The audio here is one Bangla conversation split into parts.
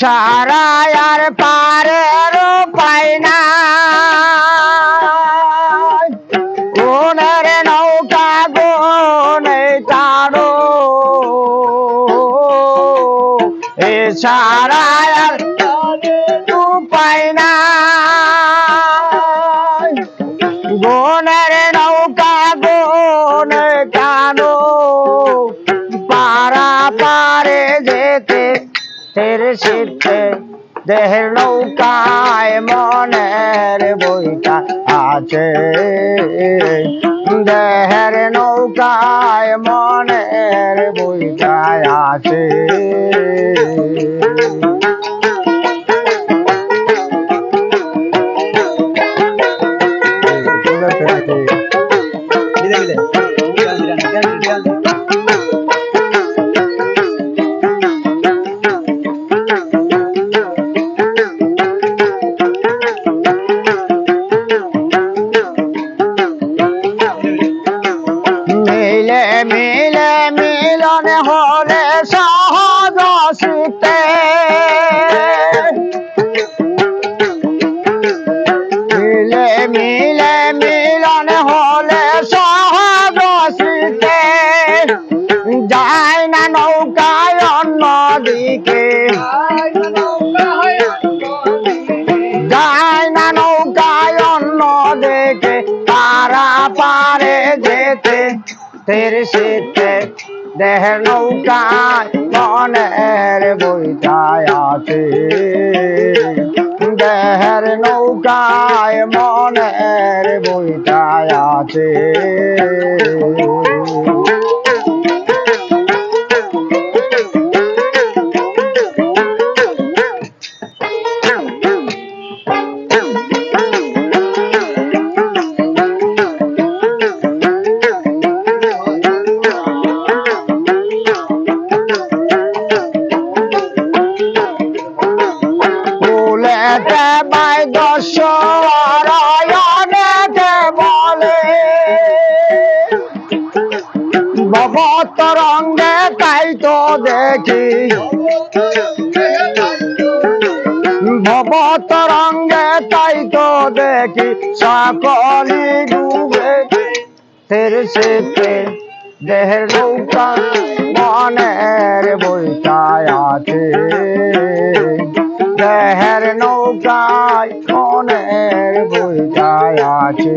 সারায় আর পারের পায় না কোনের নৌকা গোনে টানো। এ তের দেহের নৌকায় মনের বইটা আছে। দেহের নৌকায় মনের বইটা আছে। মিলন হলে সহজ শীতে মিলে মিলে মিলন তের শীতে দেহের নৌকায় মনের বইটায় আছে। দেহের নৌকায় মনের বইটায় আছে। ভবত রঙ্গে তাই তো দেখি। ভবত রঙ্গে তাই তো দেখি। সকলি ডুবে তের সেতে দেহের নৌকা মনের বইটায় আছে। দেহের নৌকায় মনের বইটায় আছে।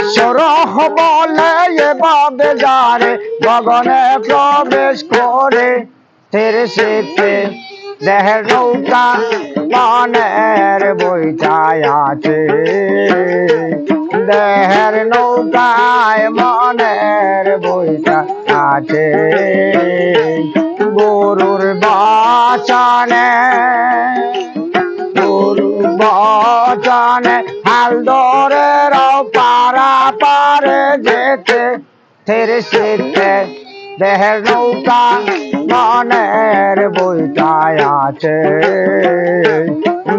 সরহ বলে এ বাবে যারে গগনে প্রবেশ করে। তের শীতে দেহের নৌকা মনের বইটায় আছে। দেহের নৌকায় মনের বইটা আছে। গরুর বাচনে গরুর বাচনে হাল ধরে পারা পারে যেতে তেরে সেতে দেহের নৌকা মনের বইটায় আছে।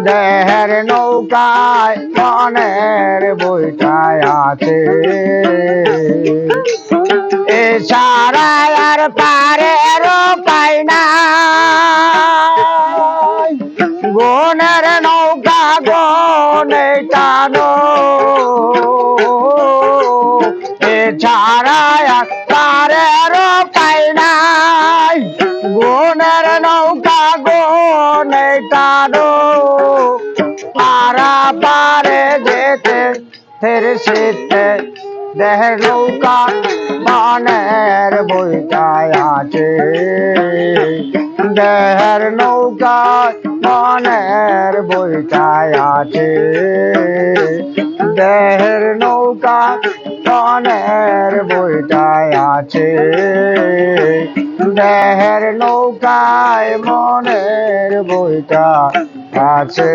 দেহের নৌকায় মনের বইটায় আছে। এ সারা আর পারের পাই না গোনের নৌকা গনে টানো এ ছাড়া পারের পাই নাই। গোনের নৌকা গনে টানো। পারা পারে যেতে, ফের শীতে দেহের নৌকা মনের বইটায় আছে। দেহের নৌকায় মনের বইটায় আছে। দেহের নৌকা মনের বইটায় আছে। দেহের নৌকায় মনের বইটা আছে।